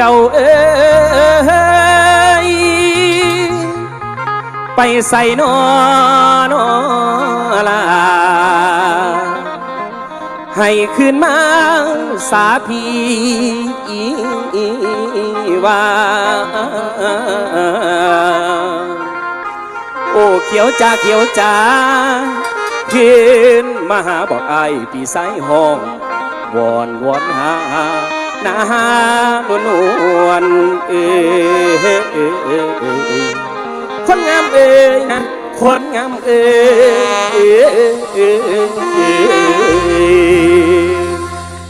ยวเอ้ยไปใส่นอนอลาให้คืนมาสาพีว่าโอ้เขียวจ้าเขียวจ้าคืนมาหาบอกไอายพี่สายห้องวอนวอนหา น้านวนวลเอคนงามเอ้ยนะคนงามเอ้ย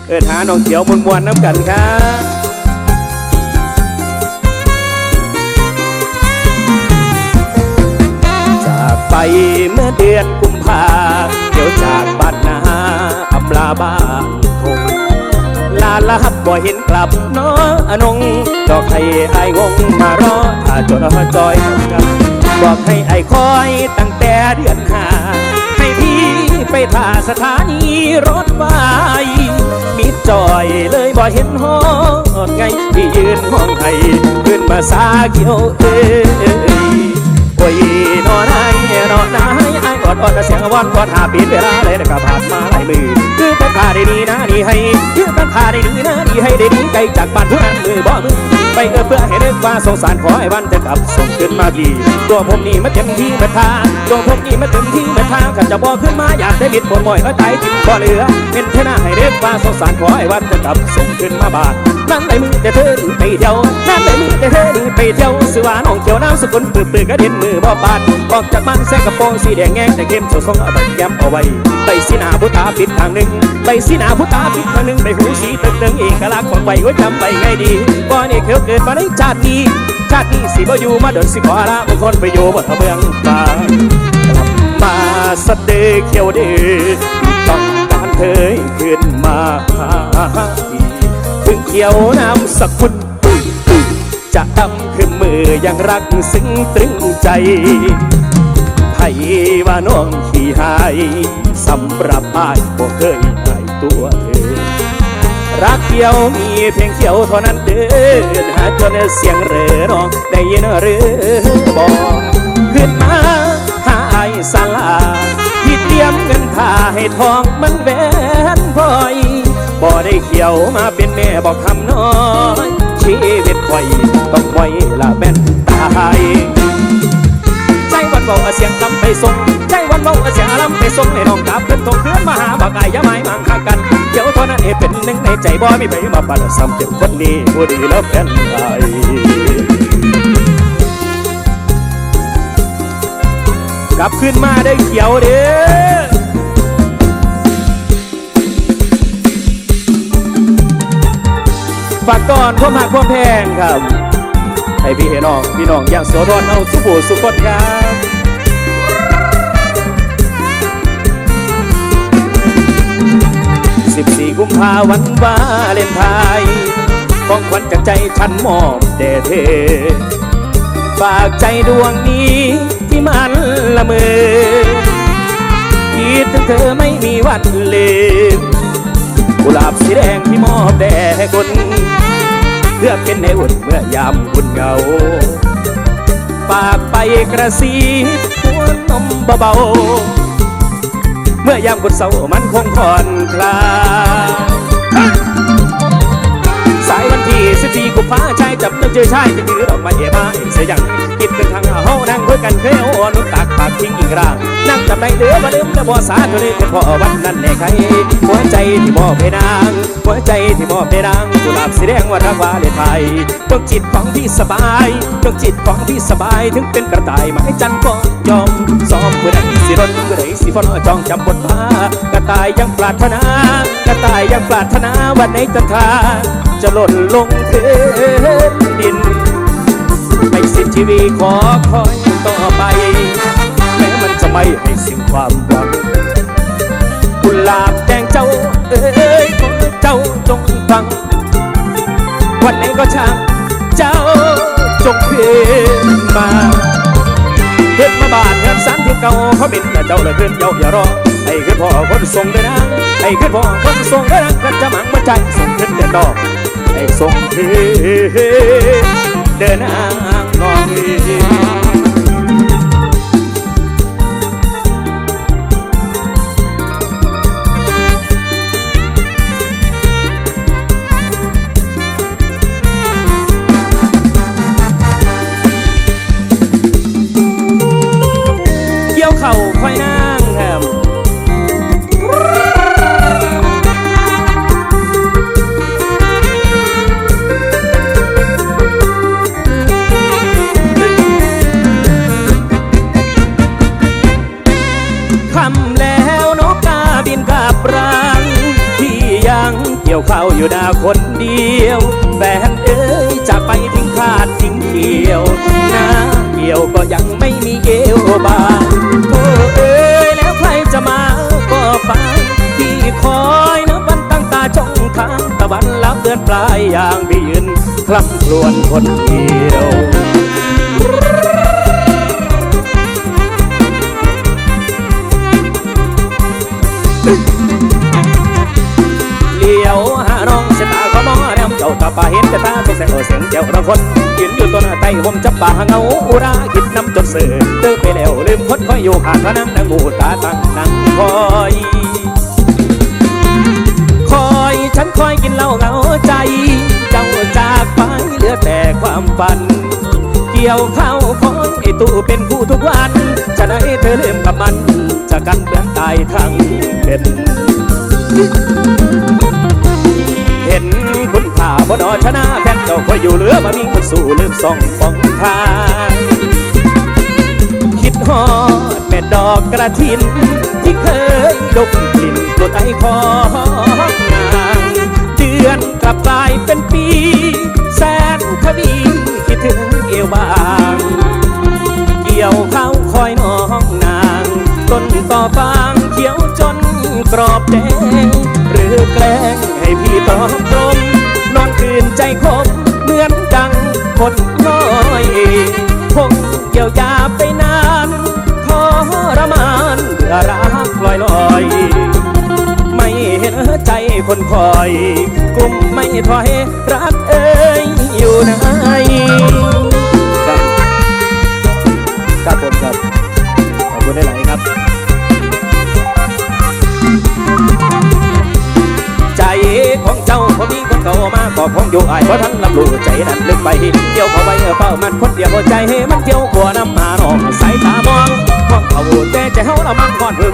เออหาน้องเขียวมวนมวนน้ำกันครับจากไปเมื่อเดือนกุมภาเดี๋ยวจากบ้านนาอำลาบ้านทง ลับบ่เห็นกลับเน้ออนงดอกให้อายงงมารอถ้าจดจอยกันบอกให้อายคอยตั้งแต่เดือนหาให้พี่ไปท่าสถานีรถไฟมิดจอยเลยบ่เห็นหอดไงที่ยืนห้องไทยขึ้นมาสาเกี่ยวเอ้ย โอ้ยนอนายนอนนายไอ้กอดกอดเสียงวอนกอดหาปีนเวลาเลยนะก็ผ่านมาหลายมือคือเป็นพาได้ดีนะดีให้คือเป็นพาได้ดีนะดีให้ได้ดีไกลจากบ้านผู้นั้นมือบ่มือไปเอื้อเพื่อให้นึกว่าสงสารขอให้วันจะกลับส่งขึ้นมาพี่ตัวผมนี่มาเต็มที่มาทางตัวผมนี่มาเต็มที่มาทางขันจะบ่ขึ้นมาอยากได้มิดบนมอยก็ตายจิ้มบ่เหลือเป็นเท่าหน้าให้นึกว่าสงสารขอให้วันจะกลับส่งขึ้นมาบ้าน นั่นเลยมือแต่เธอไปเที่ยวนั่นเลยมือแต่เธอไปเที่ยวสือว่าน้องเขียวน้ำสกุลปื้อปื้อกระเด็นมือบ่ปานออกจากมันแซกกระโปรงสีแดงแงงแต่เข้มโซทรงเอาไปแก้มเอาไว้ใบสีหนาผู้ตาปิดทางหนึ่งใบสีหนาผู้ตาปิดทางหนึ่งใบหูสีตึงตึงเอกลักษณ์ของใบไว้จำใบไงดีว่านี่เขาเกิดมาในชาตินี้ชาตินี้สิบ่อยู่มาเดินสิขอลาบุคคลไปอยู่บนเมืองฟ้ามาสเตเขียวเดต้องการเธอขึ้นมา กี่ยวน้ำสกุลจะดำคือมือยังรักซึ้งตรึงใจให้ว่าน้องขี้หายสำหรับอ้ายบ่เคยให้ตัวเธอ รักเดียวมีเพียงเขียวเท่านั้นเดินหาจนเสียงเรือน้องได้ยินหรือบอกขึ้นมาหาไอ้ายสลาที่เตรียมเงินท่าให้ทองมันแหวนพอย บ่ได้เขียวมาเป็นแม่บอกคำน้อยชีวิตไว้ต้องไว้ละแม่นตายใจวันเบาเสียงลำไปส่งใจวันเบาเสียงลำไปส่งให้น้องกลับขึ้นทงเพื่อนมาหาบักไอ้ยาไม้มังคากันเดี๋ยวเท่านั้นเอเป็นหนึ่งในใจบ่มีไปมาปั่นซ้ำเจ็บวันนี้ผู้ดีแล้วเป็นไงกลับขึ้นมาได้เขียวเด้อ ฝากก่อนพ่อมากพ่อแพงครับให้พี่เห็นน้องพี่น้องอย่างโสธรเอาสุบูสุคนครับสิบสี่กุมภาวันวาเลนไทน์ของขวัญจากใจฉันมอบแด่เธอฝากใจดวงนี้ที่มันละเมอคิดถึงเธอไม่มีวันลืม กุหลาบสีแดงที่มอบแด่คนเพื่อเป็นในอุ่นเมื่อยามอุ่นเหงาฝากไปกระซีหัวนมเบาๆเมื่อยามคนเศร้ามันคงผ่อนคลาย สิบสี่กุมภาชายจับต้องเจอชายจะถือดอกม้เอมาเสียย่างคิดเป็นทางเฮานั่งคุยกันเคยเอนุตากปากทิ้งอีกร่างนั่งจำได้เดือมาลืมแต่บ่สาตัวนี้เป็นพราะวันนั้นแน่ใครหัวใจที่มอบให้นางหัวใจที่มอบให้นางกุหลาบสีแดงว่ารักวาเลนไทยดวงจิตของพี่สบายดวงจิตของพี่สบายถึงเป็นกระต่ายไม้จันก็ยอมซ้อมเมื่อใดสิรนเมื่อใดสิฟอนจองจำบทมากระต่ายยังปรารถนากระต่ายยังปรารถนาวันไหนจันทราจะหล่นลงพื้นดินให้สิ้นชีวิขอคอยต่อไป แม้มันจะไม่ให้สิ้นความหวังกุหลาบแดงเจ้าเอ้ยของเจ้าจงฟัง วันไหนก็ช่างเจ้าจงคืนมาเฮ็ดมาบานเฮือนสันที่เก่าเขาบินแต่เจ้าเลยขึ้นเจ้าอย่ารอให้ขึ้นพ่อคนส่งได้นะให้ขึ้นพ่อคนส่งได้นะกันจะหมังมาใจส่งขึ้นเดือดดอก ให้ส่งคืนเดินนางนอง เฝ้าอยู่นาคนเดียว แฟนเอ้ยจะไปทิ้งขาดทิ้งเกี่ยวนาเกี่ยวก็ยังไม่มีเอวบางโอ้เอ้ยแล้วใครจะมาก็ฟังที่คอยนะวันตั้งตาจ้องค้างตะวันลับเดือนปลายอย่างพี่ยืนคลำครวญคนเดียวาตาปาเห็นแต่ตาเป็นแสงโอเสียงเจ้าระคนยืนอยู่ต้นไต้ผมจับป่าเงาอุราคิดน้ำจดเสือเติไปแล้วลืมคนคอยอยู่ข้างพนังนางบูตาตั้งนั่งคอยคอยฉันคอยกินเหล้าเหงาใจ เจ้าจากไปเหลือแต่ความฝัน เกี่ยวข้าวของไอตู้เป็นผู้ทุกวันจะได้เธอเลื่มกับมันจะกันเปลือนตายทั้งเป็น บนอชนะแฟนเจ้าคอยอยู่เหลือมามีคนสู่ลืมส่องฟองทางคิดฮอดแม่ดอกกระถิน ที่เคยดกกลิ่นกรดไอคองนางเดือนกลับกลายเป็นปี แสนทวีคิดถึงเอวบางเกี่ยวเข้าคอยน้องนางต้นต่อฟางเขียวจนกรอบแดงหรือแกล้งให้พี่ตอบตรง คืนใจคมเหมือนดังคนน้อยคงเกี่ยวยาไปนานทรมานเบื่อรักลอยลอย ไม่เห็นใจคนคอย กุมไม่ถอยรักเอ๋ อยู่อายเพราะทั้งลำลูใจนั้นลึกไปเกี่ยวเข้าไปเฝ้ามันคนเดียวใจให้มันเที่ยวขัวน้ำมาหนองสายตามองมองเขาแต่ใจเฮาละมันก่อนเพื่อ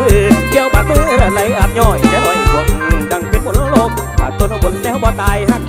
เกี่ยวบาดมือไหลอาบย่อยใจลอยพวงดังเป็นบนโลกขาดต้นบนแล้วบ่ตายหัก